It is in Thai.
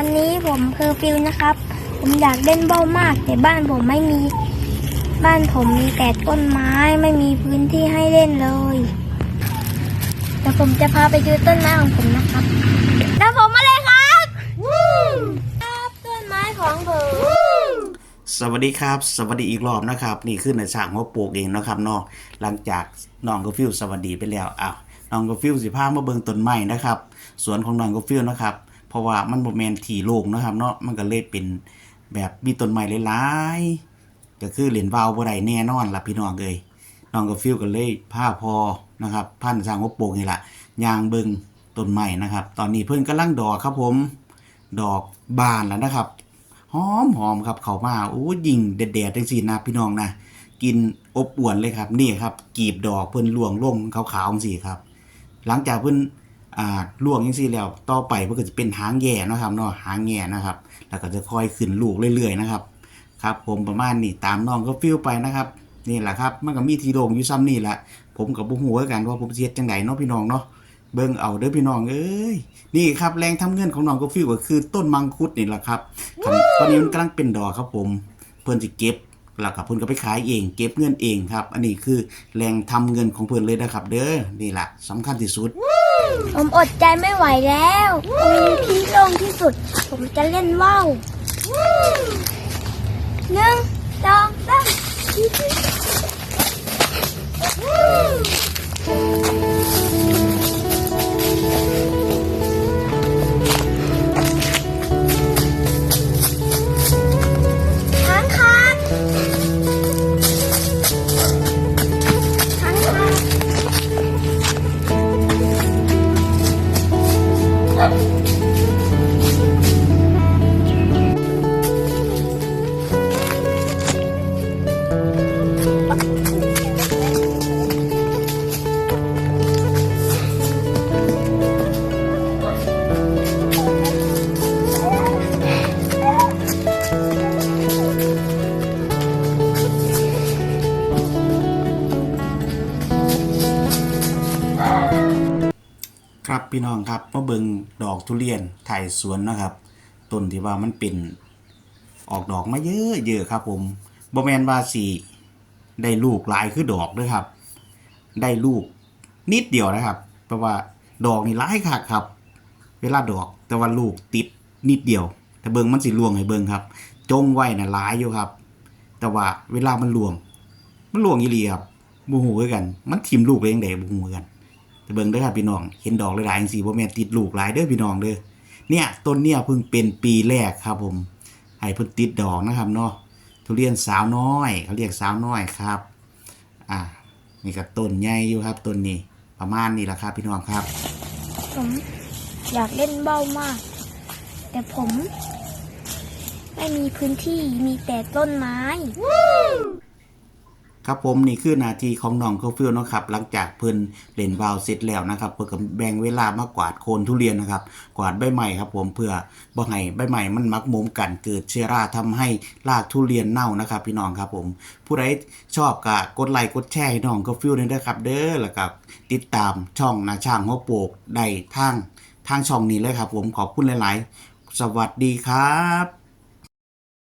วันนี้ผมคือร์ฟิลนะครับ ผมอยากเล่นเบ้ามาก แต่บ้านผมไม่มี บ้านผมมีแต่ต้นไม้ไม่มีพื้นที่ให้เล่นเลยเดี๋ยวผมจะพาไปดูต้นไม้ของผมนะครับแล้วผมมาเลยครับครับต้นไม้ของผมสวัสดีครับ สวัสดีอีกรอบนะครับ นี่คือในฉากหัวโปกเองนะครับเนาะหลังจากน้องกฟิวสวัสดีไปแล้วอ้าวน้องกฟิวสิพามาเบิ่งต้นไม้นะครับ สวนของน้องกฟิวนะครับ เพราะว่ามันบ่แมนที่โล่งนะครับ เนาะมันก็เลยเป็นแบบมีต้นไม้หลายๆก็คือเหรียญวาวบ่ได้แน่นอนล่ะพี่น้องเอ้ยน้องกาฟิวก็เลยพาพอนะครับพันสร้างหัวโปกนี่ล่ะยางเบิงต้นไม้นะครับ ตอนนี้เพิ่นกำลังดอกครับผม ดอกบานแล้วนะครับหอมหอมครับเขามาโอ้ยิงเด็ดๆจังซี่นะพี่น้องนะกินอบอวนเลยครับนี่ครับ กีบดอกเพิ่นล่วงลงขาวๆจังซี่ครับ หลังจากเพิ่น อ่าล่วงจังซี่แล้วต่อไปเพิ่นก็จะเป็นหางแย่นะครับเนาะหางแย่นะครับ แล้วก็จะค่อยขึ้นลูกเรื่อยๆนะครับครับ ผมประมาณนี้ตามน้องก็ฟิลไปนะครับนี่แหละครับมันก็มีทีโรงอยู่ซ้ำนี่แหละผมกับบุหัวกันว่าผมสิเฮ็ดจังไดเนาะพี่น้องเนาะเบิ่งเอาเด้อพี่น้องเอ้ยนี่ครับแรงทำเงินของน้องก็ฟิลก็คือต้นมังคุดนี่แหละครับตอนนี้มันกำลังเป็นดอกครับผมเพิ่อนสิเก็บแล้วก็เพิ่อนก็ไปขายเอง เก็บเงินเองครับ อันนี้คือแรงทำเงินของเพิ่อนเลยนะครับ เด้อนี่แหละสำคัญที่สุด ผมอดใจไม่ไหวแล้วตรงนี้ที่โล่งที่สุด ผมจะเล่นว่าว ครับพี่น้องครับมาเบิงดอกทุเรียนไทยสวนนะครับต้นที่ว่ามันเป็นออกดอกมาเยอะเยอะครับ ผมบ่แมนวาสีได้ลูกหลายคือดอกด้วยครับ ได้ลูกนิดเดียวนะครับ เพราะว่าดอกนี่หลายคักครับ เวลาดอกแต่ว่าลูกติดนิดเดียว แต่เบิงมันสิลวงให้เบิงครับ จงไว้น่ะหลายอยู่ครับ แต่ว่าเวลามันลวง มันลวงอีหลีครับบ่ฮู้คือกัน มันทิ่มลูกไปจังไดบ่ฮู้คือกัน เบิ่งเด้อครับพี่น้อง เห็นดอกหลายๆจังซี่บ่แม่นติดลูกหลายเด้อพี่น้องเด้อเนี่ยต้นเนี่ยเพิ่งเป็นปีแรกครับผมให้เพิ่นติดดอกนะครับเนาะทุเรียนสาวน้อยเขาเรียกสาวน้อยครับอ่านี่ก็ต้นใหญ่อยู่ครับต้นนี้ประมาณนี้แหละครับพี่น้องครับ ผมอยากเล่นเบ้ามาก แต่ผม ไม่มีพื้นที่มีแต่ต้นไม้ ครับผมนี่คือนาทีของน้องเขาฟิลเนะครับหลังจากเพิ่นเล่นวาวเสร็จแล้วนะครับเพื่อกับแบ่งเวลามากวาดโคนทุเรียนนะครับกวาดใบใหม่ครับผมเพื่อบ่ให้ใบใหม่มันมักหมมกันเกิดเชื้อราทำให้รากทุเรียนเน่านะครับ พี่น้องครับผม ผู้ใดชอบก็กดไลค์กดแชร์ให้น้องเขาฟิลด้วยนะครับ เด้อแล้วก็ติดตามช่องนาช่างหัวโปกได้ทางทางช่องนี้เลยครับ ผมขอบคุณหลาย ๆ สวัสดีครับ